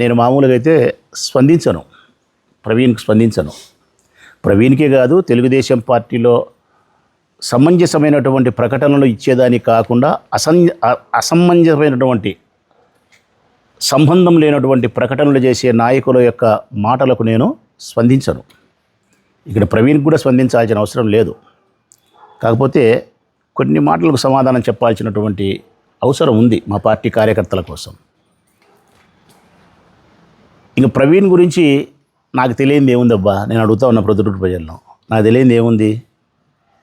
నేను మామూలుగా అయితే స్పందించను. ప్రవీణ్కి స్పందించను. ప్రవీణ్కే కాదు తెలుగుదేశం పార్టీలో సమంజసమైనటువంటి ప్రకటనలు ఇచ్చేదానికి కాకుండా అసం అసమంజసమైనటువంటి సంబంధం లేనటువంటి ప్రకటనలు చేసే నాయకుల యొక్క మాటలకు నేను స్పందించను. ఇక్కడ ప్రవీణ్ కూడా స్పందించాల్సిన అవసరం లేదు. కాకపోతే కొన్ని మాటలకు సమాధానం చెప్పాల్సినటువంటి అవసరం ఉంది మా పార్టీ కార్యకర్తల కోసం. ఇంకా ప్రవీణ్ గురించి నాకు తెలియంది ఏముందబ్బా? నేను అడుగుతా ఉన్న ప్రొద్దుటూరు ప్రజలను నాకు తెలియంది ఏముంది?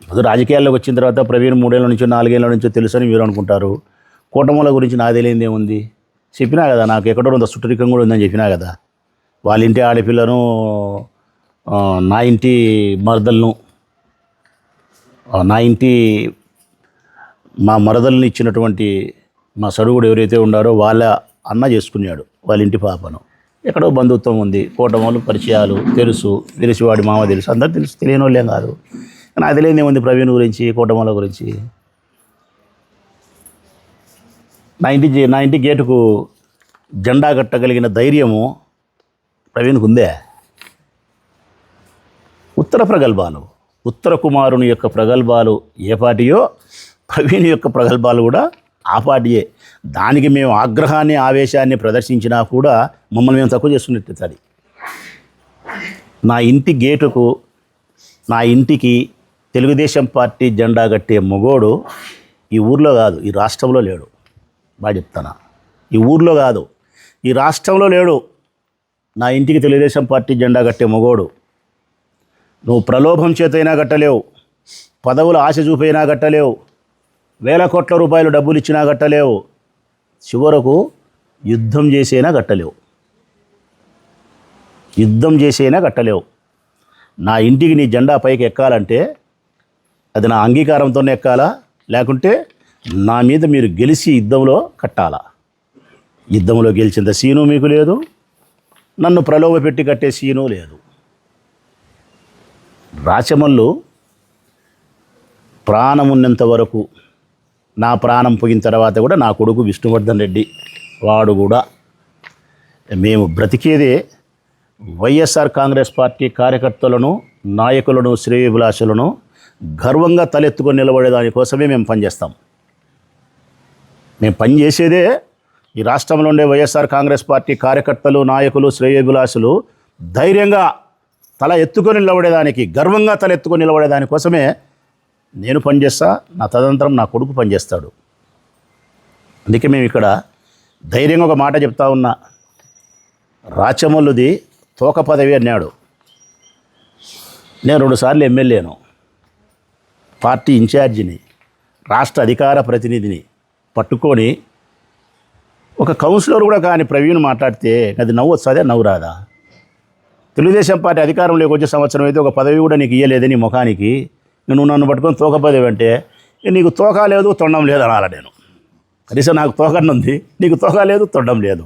ఇప్పుడు రాజకీయాల్లోకి వచ్చిన తర్వాత ప్రవీణ్ మూడేళ్ళ నుంచో నాలుగేళ్ళ నుంచో తెలుసని మీరు అనుకుంటారు. కూటముల గురించి నాకు తెలియంది ఏముంది? చెప్పినా కదా నాకు ఎక్కడో ఉందో సుట్టరికం కూడా ఉందని చెప్పినా కదా. వాళ్ళ ఇంటి ఆడపిల్లను నా ఇంటి మరదలను నా ఇంటి మా మరదల్ని ఇచ్చినటువంటి మా సడుగుడు ఎవరైతే ఉన్నారో వాళ్ళ అన్న చేసుకున్నాడు వాళ్ళ ఇంటి పాపను. ఎక్కడో బంధుత్వం ఉంది. కూటములు పరిచయాలు తెలుసు. తెలిసివాడి మామ తెలుసు. అందరు తెలుసు. తెలియని వాళ్ళేం కాదు నాకు తెలియదు ఉంది ప్రవీణ్ గురించి కూటముల గురించి? నా ఇంటి నా ఇంటి గేటుకు జెండా కట్టగలిగిన ధైర్యము ప్రవీణ్కు ఉందే? ఉత్తర ప్రగల్భాలు. ఉత్తర కుమారుని యొక్క ప్రగల్భాలు ఏ పాటియో ప్రవీణ్ యొక్క ప్రగల్భాలు కూడా ఆ పాటియే దానికి మేము ఆగ్రహాన్ని ఆవేశాన్ని ప్రదర్శించినా కూడా మమ్మల్ని మేము తక్కువ చేసుకున్నట్టు అది. నా ఇంటి గేటుకు నా ఇంటికి తెలుగుదేశం పార్టీ జెండా కట్టే మొగోడు ఈ ఊర్లో కాదు ఈ రాష్ట్రంలో లేడు. బాగా చెప్తానా? ఈ ఊర్లో కాదు ఈ రాష్ట్రంలో లేడు. నా ఇంటికి తెలుగుదేశం పార్టీ జెండా కట్టే మొగోడు. నువ్వు ప్రలోభం చేతైనా కట్టలేవు పదవుల ఆశ చూపైనా కట్టలేవు వేల కోట్ల రూపాయలు డబ్బులు ఇచ్చినా కట్టలేవు చివరకు యుద్ధం చేసైనా కట్టలేవు. యుద్ధం చేసైనా కట్టలేవు. నా ఇంటికి నీ జెండా పైకి ఎక్కాలంటే అది నా అంగీకారంతోనే ఎక్కాలా? లేకుంటే నా మీద మీరు గెలిచి యుద్ధంలో కట్టాలా? యుద్ధంలో గెలిచింత సీను మీకు లేదు. నన్ను ప్రలోభ పెట్టి కట్టే సీను లేదు. రాచమల్లు ప్రాణమున్నంత వరకు నా ప్రాణం పోయిన తర్వాత కూడా నా కొడుకు విష్ణువర్ధన్ రెడ్డి వాడు కూడా మేము బ్రతికేదే వైఎస్ఆర్ కాంగ్రెస్ పార్టీ కార్యకర్తలను నాయకులను శ్రేయభిలాషులను గర్వంగా తలెత్తుకొని నిలబడే దానికోసమే మేము పనిచేస్తాం. మేము పనిచేసేదే ఈ రాష్ట్రంలో ఉండే వైఎస్ఆర్ కాంగ్రెస్ పార్టీ కార్యకర్తలు నాయకులు శ్రేయోభిలాషులు ధైర్యంగా తల ఎత్తుకొని నిలబడేదానికి గర్వంగా తల ఎత్తుకొని నిలబడేదాని కోసమే నేను పనిచేస్తా నా తదంతరం నా కొడుకు పనిచేస్తాడు. అందుకే మేము ఇక్కడ ధైర్యంగా ఒక మాట చెప్తా ఉన్నా. రాచమల్లుది తోక పదవి అన్నాడు. నేను రెండుసార్లు ఎమ్మెల్యేను. పార్టీ ఇన్ఛార్జిని రాష్ట్ర అధికార ప్రతినిధిని పట్టుకొని ఒక కౌన్సిలర్ కూడా కాని ప్రవీణ్ మాట్లాడితే అది నవ్వు వస్తుందే నవ్వు రాదా తెలుగుదేశం పార్టీ అధికారంలోకి వచ్చే సంవత్సరం అయితే ఒక పదవి కూడా నీకు ఇయ్యలేదని ముఖానికి నువ్వు నన్ను పట్టుకొని తోకపోదేవంటే అంటే నీకు తోక లేదు తొండం లేదు అనాల నేను. కనీసం నాకు తోకనుంది నీకు తోక లేదు తొండం లేదు.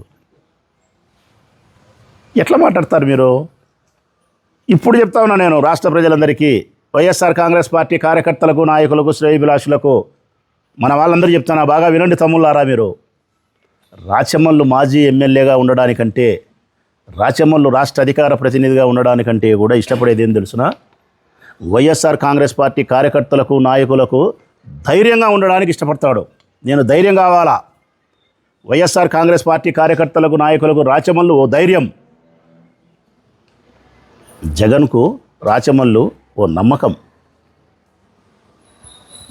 ఎట్లా మాట్లాడతారు మీరు? ఇప్పుడు చెప్తా ఉన్నా నేను రాష్ట్ర ప్రజలందరికీ వైఎస్ఆర్ కాంగ్రెస్ పార్టీ కార్యకర్తలకు నాయకులకు శ్రేయభిలాషులకు మన వాళ్ళందరూ చెప్తానా బాగా వినండి తమ్ముళ్ళారా మీరు. రాచమల్లు మాజీ ఎమ్మెల్యేగా ఉండడానికంటే రాచమల్లు రాష్ట్ర అధికార ప్రతినిధిగా ఉండడానికంటే కూడా ఇష్టపడేది ఏం తెలుసునా? వైఎస్ఆర్ కాంగ్రెస్ పార్టీ కార్యకర్తలకు నాయకులకు ధైర్యంగా ఉండడానికి ఇష్టపడతాడు. నేను ధైర్యం కావాలా? వైఎస్ఆర్ కాంగ్రెస్ పార్టీ కార్యకర్తలకు నాయకులకు రాచమల్లు ఓ ధైర్యం. జగన్కు రాచమల్లు ఓ నమ్మకం.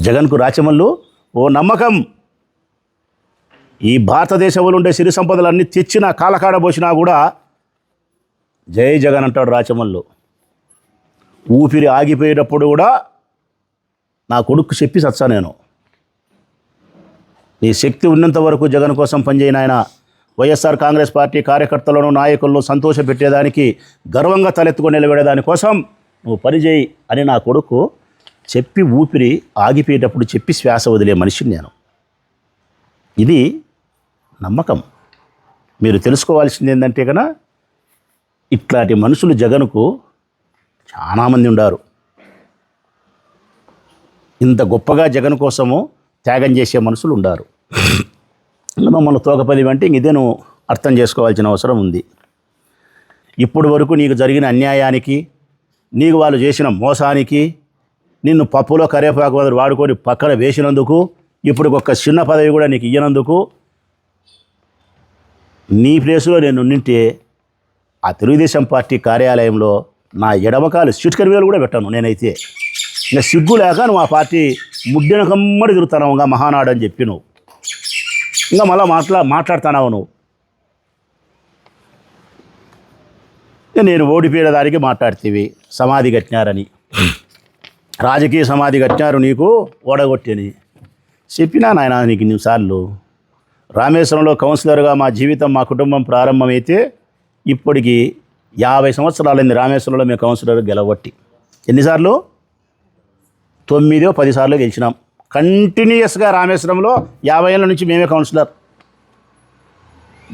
జగన్కు రాచమల్లు ఓ నమ్మకం. ఈ భారతదేశంలో ఉండే సిరి సంపదలన్నీ తెచ్చిన కాలకాడబోసినా కూడా జై జగన్ అంటాడు రాచమల్లు. ఊపిరి ఆగిపోయేటప్పుడు కూడా నా కొడుకు చెప్పి సచ్చా నేను. నీ శక్తి ఉన్నంత వరకు జగన్ కోసం పనిచేయన ఆయన వైఎస్ఆర్ కాంగ్రెస్ పార్టీ కార్యకర్తలను నాయకులను సంతోషపెట్టేదానికి గర్వంగా తలెత్తుకొని నిలబడేదాని కోసం నువ్వు పనిచేయి అని నా కొడుకు చెప్పి ఊపిరి ఆగిపోయేటప్పుడు చెప్పి శ్వాస వదిలే మనిషిని నేను. ఇది నమ్మకం. మీరు తెలుసుకోవాల్సింది ఏంటంటే కనుక ఇట్లాంటి మనుషులు జగన్కు చాలామంది ఉండారు. ఇంత గొప్పగా జగన్ కోసము త్యాగం చేసే మనుషులు ఉండారు. మమ్మల్ని తోకపది అంటే ఇదే నువ్వు అర్థం చేసుకోవాల్సిన అవసరం ఉంది. ఇప్పటి వరకు నీకు జరిగిన అన్యాయానికి నీకు వాళ్ళు చేసిన మోసానికి నిన్ను పప్పులో కరేపాకు వదిలి వాడుకొని పక్కన వేసినందుకు ఇప్పుడు ఒక చిన్న పదవి కూడా నీకు ఇయ్యనందుకు నీ ప్లేసులో నేను నింటే ఆ తెలుగుదేశం పార్టీ కార్యాలయంలో నా ఎడమకాలు చిటికరి వేలు కూడా పెట్టాను నేనైతే. ఇంకా సిగ్గు లేక నువ్వు ఆ పార్టీ ముడ్డిన కమ్మడి తిరుగుతున్నావు ఇంకా మహానాడు అని చెప్పి నువ్వు. ఇంకా మళ్ళీ మాట్లా మాట్లాడుతున్నావు నువ్వు. నేను ఓడిపోయిన దానికి మాట్లాడుతీవి. సమాధి కట్టినారని. రాజకీయ సమాధి కట్టినారు నీకు ఓడగొట్టని. చెప్పినా నాయన నీకు ఇన్నిసార్లు రామేశ్వరంలో కౌన్సిలర్గా మా జీవితం మా కుటుంబం ప్రారంభమైతే ఇప్పటికీ యాభై సంవత్సరాలైంది రామేశ్వరంలో మేము కౌన్సిలర్ గెలవట్టి ఎన్నిసార్లు? తొమ్మిదో పదిసార్లు గెలిచినాం. కంటిన్యూస్గా రామేశ్వరంలో యాభై ఏళ్ళ నుంచి మేమే కౌన్సిలర్.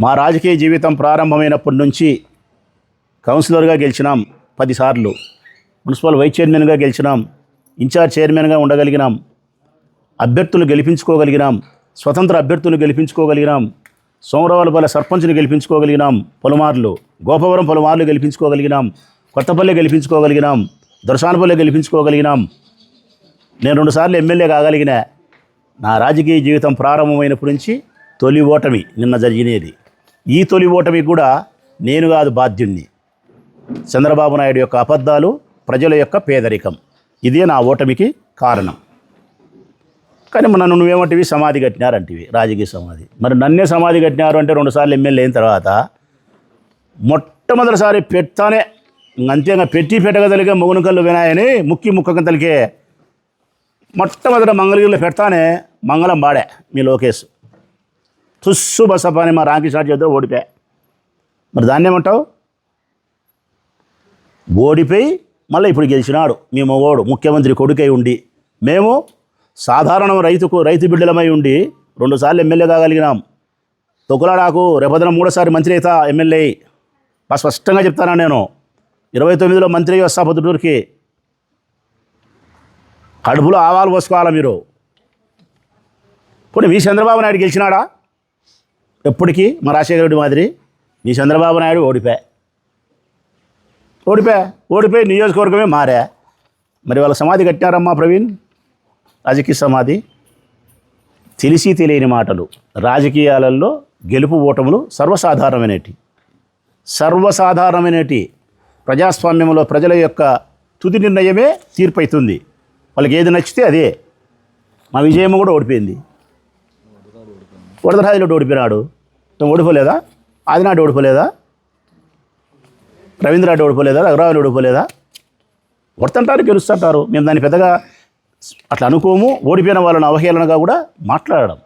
మా రాజకీయ జీవితం ప్రారంభమైనప్పటి నుంచి కౌన్సిలర్గా గెలిచినాం పదిసార్లు. మున్సిపల్ వైస్ చైర్మన్గా గెలిచినాం. ఇన్ఛార్జ్ చైర్మన్గా ఉండగలిగినాం. అభ్యర్థులు గెలిపించుకోగలిగినాం. స్వతంత్ర అభ్యర్థులు గెలిపించుకోగలిగినాం. సోమరవాలపల్లి సర్పంచ్ని గెలిపించుకోగలిగినాం. పలుమార్లు. గోపవరం పలుమార్లు గెలిపించుకోగలిగినాం కొత్తపల్లి గెలిపించుకోగలిగినాం దొరసానపల్లి గెలిపించుకోగలిగినాం. నేను రెండుసార్లు ఎమ్మెల్యే కాగలిగిన నా రాజకీయ జీవితం ప్రారంభమైనప్పటి నుంచి తొలి ఓటమి నిన్న జరిగినది. ఈ తొలి ఓటమి కూడా నేను కాదు బాధ్యుణ్ణి. చంద్రబాబు నాయుడు యొక్క అబద్ధాలు ప్రజల యొక్క పేదరికం. ఇదే నా ఓటమికి కారణం. కానీ నన్ను నువ్వేమంటివి? సమాధి కట్టినారంటివి రాజకీయ సమాధి. మరి నన్నే సమాధి కట్టినారు అంటే రెండుసార్లు ఎమ్మెల్యే అయిన తర్వాత మొట్టమొదటిసారి పెడతానే అంతేగా పెట్టి పెట్టగలిగే మొగును కళ్ళు వినాయని ముక్కి ముక్కకంతలకే మొట్టమొదట మంగళగిరిలో పెడతానే మంగళం బాడే మీ లోకేష్. తుస్సు బసప అని మా షాట్ చేద్దాం ఓడిపోయా. మరి దాన్ని ఏమంటావు? ఓడిపోయి మళ్ళీ ఇప్పుడు గెలిచినాడు మీ మగోడు ముఖ్యమంత్రి కొడుకై ఉండి. మేము సాధారణ రైతుకు రైతు బిడ్డలమై ఉండి రెండుసార్లు ఎమ్మెల్యే కాగలిగినాం. తొక్కులాడాకు రేపొద్దున మూడోసారి మంత్రి అవుతా ఎమ్మెల్యే బాగా స్పష్టంగా చెప్తాను నేను? ఇరవై తొమ్మిదిలో మంత్రి వస్తా పొద్దుటూరికి. కడుపులో ఆవాలు పోసుకోవాలా మీరు? పోనీ మీ చంద్రబాబు నాయుడు గెలిచినాడా? ఎప్పటికీ? మా రాజశేఖర రెడ్డి మాదిరి. మీ చంద్రబాబు నాయుడు ఓడిపోయా. ఓడిపోయా. ఓడిపోయి నియోజకవర్గమే మారా. మరి వాళ్ళ సమాధి కట్టినారమ్మా ప్రవీణ్? రాజకీయ సమాధి. తెలిసి తెలియని మాటలు. రాజకీయాలలో గెలుపు ఓటములు సర్వసాధారణమైనటి. సర్వసాధారణమైనటి ప్రజాస్వామ్యంలో ప్రజల యొక్క తుది నిర్ణయమే తీర్పు అవుతుంది వాళ్ళకి ఏది నచ్చితే అదే. మా విజయమ్మ కూడా ఓడిపోయింది. వరదరాజులో ఓడిపోయినాడు. తను ఓడిపోలేదా? ఆదినాడు ఓడిపోలేదా? రవీంద్రనాడు ఓడిపోలేదా? రఘురావులు ఓడిపోలేదా? వర్తంటారు గెలుస్తుంటారు. మేము దాన్ని పెద్దగా అట్లా అనుకోము. ఓడిపోయిన వాళ్ళని అవహేళనగా కూడా మాట్లాడడం.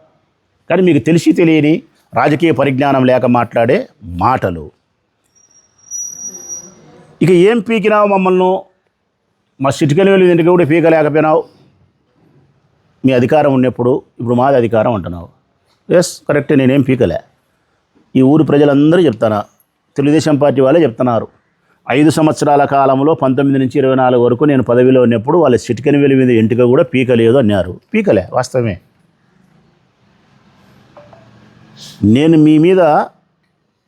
కానీ మీకు తెలిసి తెలియని రాజకీయ పరిజ్ఞానం లేక మాట్లాడే మాటలు. ఇక ఏం పీకినావు మమ్మల్ని? మా చిటికెన్ వెళ్ళి ఇంటికి కూడా పీకలేకపోయినావు? మీ అధికారం ఉన్నప్పుడు ఇప్పుడు మాది అధికారం అంటున్నావు. ఎస్ కరెక్టే నేనేం పీకలే. ఈ ఊరు ప్రజలందరూ చెప్తానా తెలుగుదేశం పార్టీ వాళ్ళే చెప్తున్నారు. ఐదు సంవత్సరాల కాలంలో పంతొమ్మిది నుంచి ఇరవై నాలుగు వరకు నేను పదవిలో ఉన్నప్పుడు వాళ్ళ చిటికెన్ వెలి మీద ఇంటికి కూడా పీకలేదు అన్నారు. పీకలే వాస్తవమే. నేను మీ మీద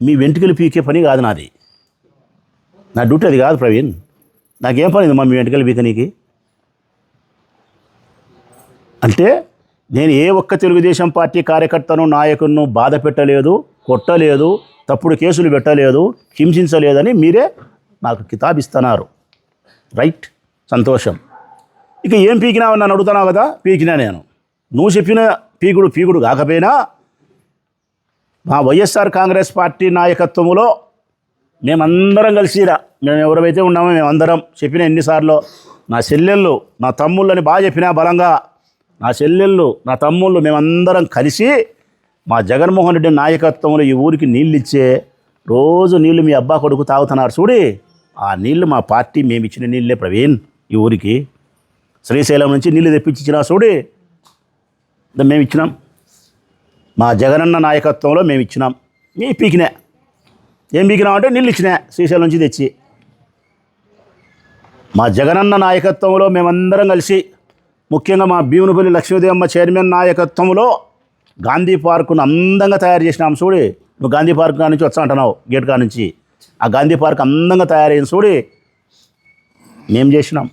మీ వెంట్రుకలు పీకే పని కాదు నాది. నా డ్యూటీ అది కాదు ప్రవీణ్. నాకేం పని ఇది మా మీ బీకనీకి పీకనీకి అంటే నేను ఏ ఒక్క తెలుగుదేశం పార్టీ కార్యకర్తను నాయకులను బాధ పెట్టలేదు కొట్టలేదు తప్పుడు కేసులు పెట్టలేదు హింసించలేదని మీరే నాకు కితాబిస్తున్నారు. రైట్ సంతోషం. ఇక ఏం పీకినావు నన్ను అడుగుతున్నావు కదా? పీకినా నేను. నువ్వు చెప్పిన పీకుడు పీకుడు కాకపోయినా మా వైఎస్ఆర్ కాంగ్రెస్ పార్టీ నాయకత్వంలో మేమందరం కలిసిరా మేము ఎవరైతే ఉన్నామో మేమందరం చెప్పిన ఎన్నిసార్లు నా చెల్లెళ్ళు నా తమ్ముళ్ళని బాగా చెప్పినా బలంగా నా చెల్లెళ్ళు నా తమ్ముళ్ళు మేమందరం కలిసి మా జగన్మోహన్ రెడ్డి నాయకత్వంలో ఈ ఊరికి నీళ్ళు ఇచ్చే రోజు నీళ్ళు మీ అబ్బా కొడుకు తాగుతున్నారు చూడి. ఆ నీళ్ళు మా పార్టీ మేము ఇచ్చిన నీళ్ళే ప్రవీణ్ ఈ ఊరికి. శ్రీశైలం నుంచి నీళ్ళు తెప్పించినా చూడి. మేము ఇచ్చినాం మా జగనన్న నాయకత్వంలో మేము ఇచ్చినాం మీ పీకినే. ఏం పీకినాం అంటే నీళ్ళు ఇచ్చినా శ్రీశైలం నుంచి తెచ్చి. మా జగనన్న నాయకత్వంలో మేమందరం కలిసి ముఖ్యంగా మా భీమునిపల్లి లక్ష్మీదేవమ్మ చైర్మన్ నాయకత్వంలో గాంధీ పార్కును అందంగా తయారు చేసినాం చూడి. నువ్వు గాంధీ పార్క్ కా నుంచి వచ్చా అంటున్నావు గేట్ కా నుంచి. ఆ గాంధీ పార్క్ అందంగా తయారైంది చూడి. మేము చేసినాం.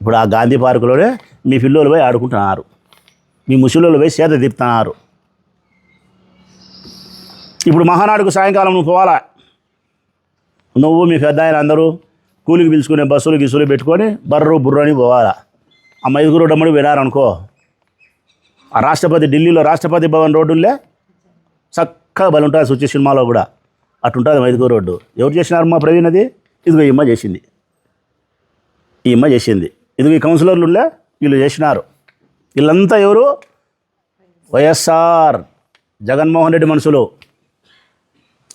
ఇప్పుడు ఆ గాంధీ పార్కులోనే మీ పిల్లలు పోయి ఆడుకుంటున్నారు. మీ ముసలోళ్ళు పోయి సేద తీరుతున్నారు ఇప్పుడు మహానాడుకు సాయంకాలం నువ్వు పోవాలా? నువ్వు మీ పెద్ద ఆయన అందరూ కూలికి పిలుచుకునే బస్సులు గిసులు పెట్టుకొని బర్రు బుర్రని పోవాలా? ఆ మైదుగురు డమ్మడి వినారనుకో ఆ రాష్ట్రపతి ఢిల్లీలో రాష్ట్రపతి భవన్ రోడ్డులే చక్కగా బలి ఉంటుంది సుచి సినిమాలో కూడా. అటుంటుంది మైదుగురు రోడ్డు. ఎవరు చేసినారు మా ప్రవీణ్ అది? ఇదిగో ఈ అమ్మ చేసింది. ఈ అమ్మ చేసింది. ఇదిగో ఈ కౌన్సిలర్లు ఉండే వీళ్ళు చేసినారు. వీళ్ళంతా ఎవరు? వైఎస్ఆర్ జగన్మోహన్ రెడ్డి మనుషులు.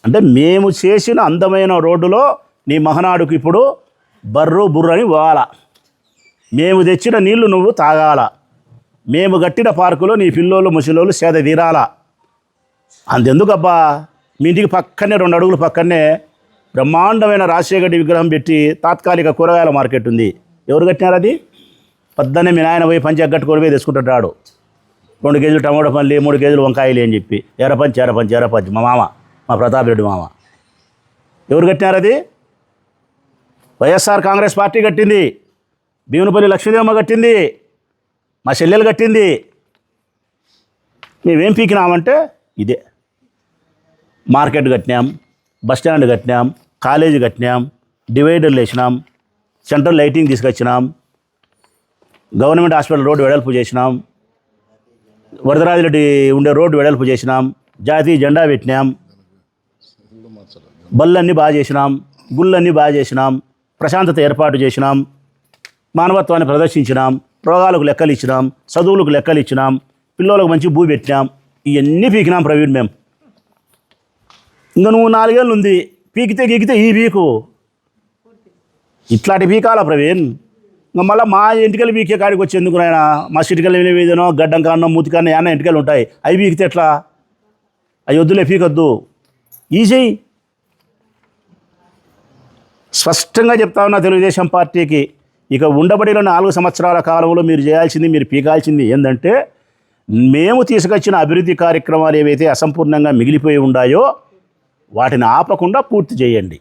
అంటే మేము చేసిన అందమైన రోడ్డులో నీ మహనాడుకు ఇప్పుడు బర్రు బుర్రని అని పోవాల మేము తెచ్చిన నీళ్ళు నువ్వు తాగాల. మేము కట్టిన పార్కులో నీ పిల్లోళ్ళు ముసలోళ్ళు సేద తీరాల. అంతెందుకబ్బా? మీ ఇంటికి పక్కనే రెండు అడుగులు పక్కనే బ్రహ్మాండమైన రాజశేఖర విగ్రహం పెట్టి తాత్కాలిక కూరగాయల మార్కెట్ ఉంది. ఎవరు కట్టినారు అది? పొద్దున్నే మీ నాయన పోయి పంచి ఎగ్గట్టుకొని పోయి తెచ్చుకుంటుంటాడు. రెండు కేజీలు టమాటో పల్లి మూడు కేజీలు వంకాయలు అని చెప్పి. ఎర్రపంచి ఎర్రపంచి ఎర్రపంచి మా మామ. మా ప్రతాప్ రెడ్డి మామ. ఎవరు కట్టినారు అది? వైఎస్ఆర్ కాంగ్రెస్ పార్టీ కట్టింది. భీమునపల్లి లక్ష్మీదేవమ్మ కట్టింది. మా చెల్లెలు కట్టింది. మేమేం పీకినామంటే ఇదే. మార్కెట్ కట్టినాం బస్ స్టాండ్ కట్టినాం కాలేజీ కట్టినాం డివైడర్లు వేసినాం సెంట్రల్ లైటింగ్ తీసుకొచ్చినాం గవర్నమెంట్ హాస్పిటల్ రోడ్డు వెడల్పు చేసినాం వరదరాజిరెడ్డి ఉండే రోడ్డు వెడల్పు చేసినాం జాతీయ జెండా పెట్టినాం బళ్ళన్నీ బాగా చేసినాం గుళ్ళన్నీ బాగా చేసినాం ప్రశాంతత ఏర్పాటు చేసినాం మానవత్వాన్ని ప్రదర్శించినాం రోగాలకు లెక్కలు ఇచ్చినాం చదువులకు లెక్కలు ఇచ్చినాం పిల్లలకు మంచి భూ పెట్టినాం ఇవన్నీ పీకినాం ప్రవీణ్ మేము ఇంకా నువ్వు నాలుగేళ్ళు ఉంది పీకితే గీకితే ఈ పీకు ఇట్లాంటి పీకాల ప్రవీణ్? ఇంకా మళ్ళీ మా ఇంటికెళ్ళి పీకే కాడికి వచ్చి ఎందుకు నాయన? మా సిటికెళ్ళి ఏదైనా గడ్డం కానో మూతి కానో ఏమన్నా ఇంటికెళ్ళి ఉంటాయి. అవి పీకితే ఎట్లా? అవి వద్దులే పీకొద్దు. ఈజీ స్పష్టంగా చెప్తా ఉన్నా తెలుగుదేశం పార్టీకి. ఇక ఉండబడిన నాలుగు సంవత్సరాల కాలంలో మీరు చేయాల్సింది మీరు పీకాల్సింది ఏంటంటే మేము తీసుకొచ్చిన అభివృద్ధి కార్యక్రమాలు ఏవైతే అసంపూర్ణంగా మిగిలిపోయి ఉన్నాయో వాటిని ఆపకుండా పూర్తి చేయండి.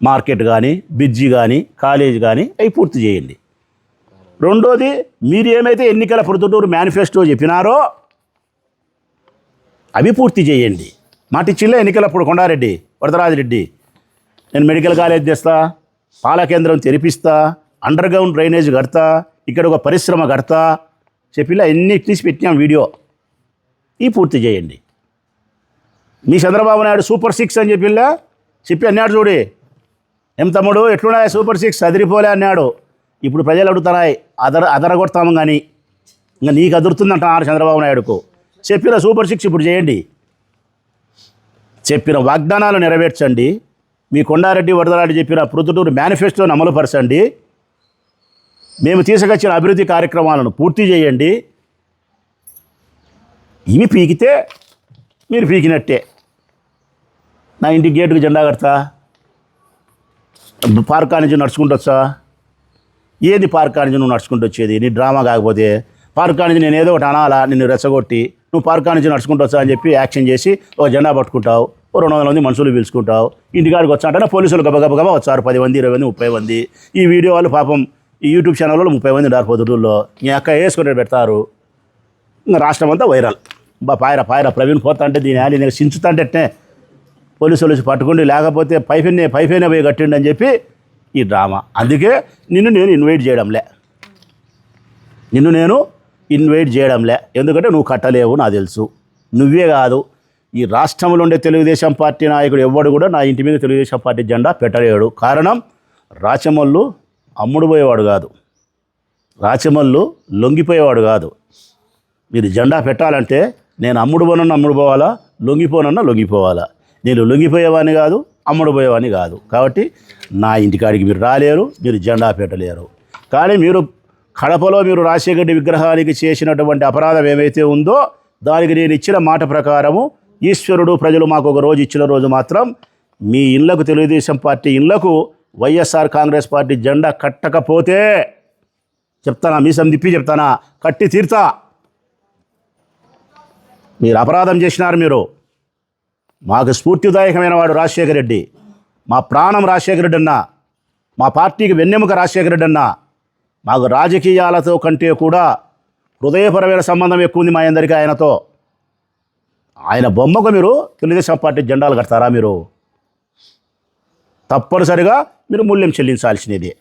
మార్కెట్ కానీ బిడ్జి కానీ కాలేజ్ కానీ అవి పూర్తి చేయండి. రెండోది మీరు ఏమైతే ఎన్నికల ప్రొద్దుటూరు మేనిఫెస్టో చెప్పినారో అవి పూర్తి చేయండి. మాటిచ్చిల్లే ఎన్నికలప్పుడు కొండారెడ్డి వరదరాజిరెడ్డి నేను మెడికల్ కాలేజ్ తెస్తా పాల కేంద్రం తెరిపిస్తా అండర్ గ్రౌండ్ డ్రైనేజ్ కడతా ఇక్కడ ఒక పరిశ్రమ కడతా చెప్పిలా ఎన్ని తీసి పెట్టినాం వీడియో. ఈ పూర్తి చేయండి. మీ చంద్రబాబు నాయుడు సూపర్ సిక్స్ అని చెప్పిల్లా చెప్పి అన్నాడు చూడి. ఏం తమ్ముడు ఎట్లున్నాయి సూపర్ సిక్స్ అదిరిపోలే అన్నాడు. ఇప్పుడు ప్రజలు అడుగుతున్నాయి అదర అదరగొడతాము కానీ ఇంకా నీకు అదురుతుందంటున్నారు చంద్రబాబు నాయుడుకు. చెప్పిన సూపర్ సిక్స్ ఇప్పుడు చేయండి. చెప్పిన వాగ్దానాలు నెరవేర్చండి. మీ కొండారెడ్డి వరదరాడు చెప్పిన ప్రొద్దుటూరు మేనిఫెస్టోని అమలుపరచండి. మేము తీసుకొచ్చిన అభివృద్ధి కార్యక్రమాలను పూర్తి చేయండి. ఇవి పీకితే మీరు పీకినట్టే. నా ఇంటి గేటుకు జెండా కడతా. పార్కా నుంచి నడుచుకుంటొచ్చా? ఏది పార్కా నుంచి నువ్వు నడుచుకుంటూ వచ్చేది నీ డ్రామా కాకపోతే పార్కా నుంచి నేను ఏదో ఒకటి అనాలా నిన్ను రెచ్చగొట్టి నువ్వు పార్కా నుంచి నడుచుకుంటొచ్చా అని చెప్పి యాక్షన్ చేసి ఒక జెండా పట్టుకుంటావు. రెండు వందల మంది మనుషులు పిలుచుకుంటావు. ఇంటికాడికి వచ్చాంటే పోలీసులు గబ గబ గబ వచ్చారు. పది మంది ఇరవై మంది ముప్పై మంది. ఈ వీడియో వాళ్ళు పాపం ఈ యూట్యూబ్ ఛానల్లో ముప్పై మంది ఉన్నారు పొద్దుల్లో ఈ అక్క వేసుకుని పెడతారు? ఇంకా రాష్ట్రం అంతా వైరల్. బా పాయర పాయర ప్రవీణ్ పోతా అంటే దీని యాలి నేను చించుతాంటే పోలీసులు వచ్చి పట్టుకుండి లేకపోతే పైపెన్నే పైపెన్నే పోయి కట్టిండి అని చెప్పి ఈ డ్రామా. అందుకే నిన్ను నేను ఇన్వైట్ చేయడంలే. నిన్ను నేను ఇన్వైట్ చేయడంలే. ఎందుకంటే నువ్వు కట్టలేవు నాకు తెలుసు. నువ్వే కాదు. ఈ రాష్ట్రంలో ఉండే తెలుగుదేశం పార్టీ నాయకుడు ఎవ్వడు కూడా నా ఇంటి మీద తెలుగుదేశం పార్టీ జెండా పెట్టలేడు. కారణం రాచమల్లు అమ్ముడు పోయేవాడు కాదు. రాచమల్లు లొంగిపోయేవాడు కాదు. మీరు జెండా పెట్టాలంటే నేను అమ్ముడు పోనన్నా అమ్ముడు పోవాలా? లొంగిపోనన్నా లొంగిపోవాలా? నేను లొంగిపోయేవాని కాదు అమ్ముడు పోయేవాని కాదు. కాబట్టి నా ఇంటికాడికి మీరు రాలేరు మీరు జెండా పెట్టలేరు. కానీ మీరు కడపలో మీరు రాజశేఖర రెడ్డి విగ్రహానికి చేసినటువంటి అపరాధం ఏమైతే ఉందో దానికి నేను ఇచ్చిన మాట ప్రకారము ఈశ్వరుడు ప్రజలు మాకు ఒక రోజు ఇచ్చిన రోజు మాత్రం మీ ఇళ్ళకు తెలుగుదేశం పార్టీ ఇళ్ళకు వైఎస్ఆర్ కాంగ్రెస్ పార్టీ జెండా కట్టకపోతే చెప్తానా? మీసం తిప్పి చెప్తానా? కట్టి తీర్తా. మీరు అపరాధం చేసినారు మీరు. మాకు స్ఫూర్తిదాయకమైన వాడు రాజశేఖర రెడ్డి. మా ప్రాణం రాజశేఖర రెడ్డి అన్న. మా పార్టీకి వెన్నెముక రాజశేఖర రెడ్డి అన్న. మాకు రాజకీయాలతో కంటే కూడా హృదయపరమైన సంబంధం ఎక్కువ ఉంది మా అందరికీ ఆయనతో. ఆయన బొమ్మకు మీరు తెలుగుదేశం పార్టీ జెండాలు కడతారా మీరు? తప్పనిసరిగా మీరు మూల్యం చెల్లించాల్సినది.